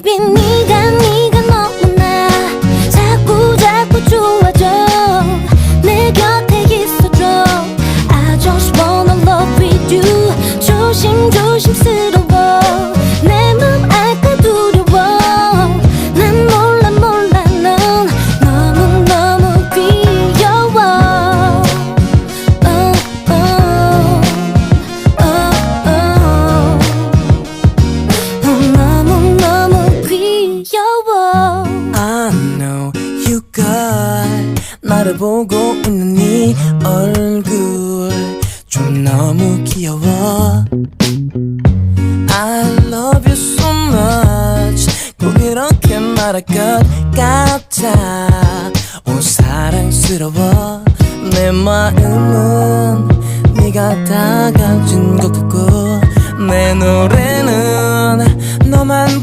Baby 네가 네가 너무나 자꾸 자꾸 좋아져 내 곁에 있어줘 I just wanna love with you 조심조심 I know you got 나를 보고 있는 네 얼굴 좀 너무 귀여워. I love you so much. 꼭 이렇게 말할 것 같아. 오 사랑스러워. 내 마음은 네가 다 가진 것 같고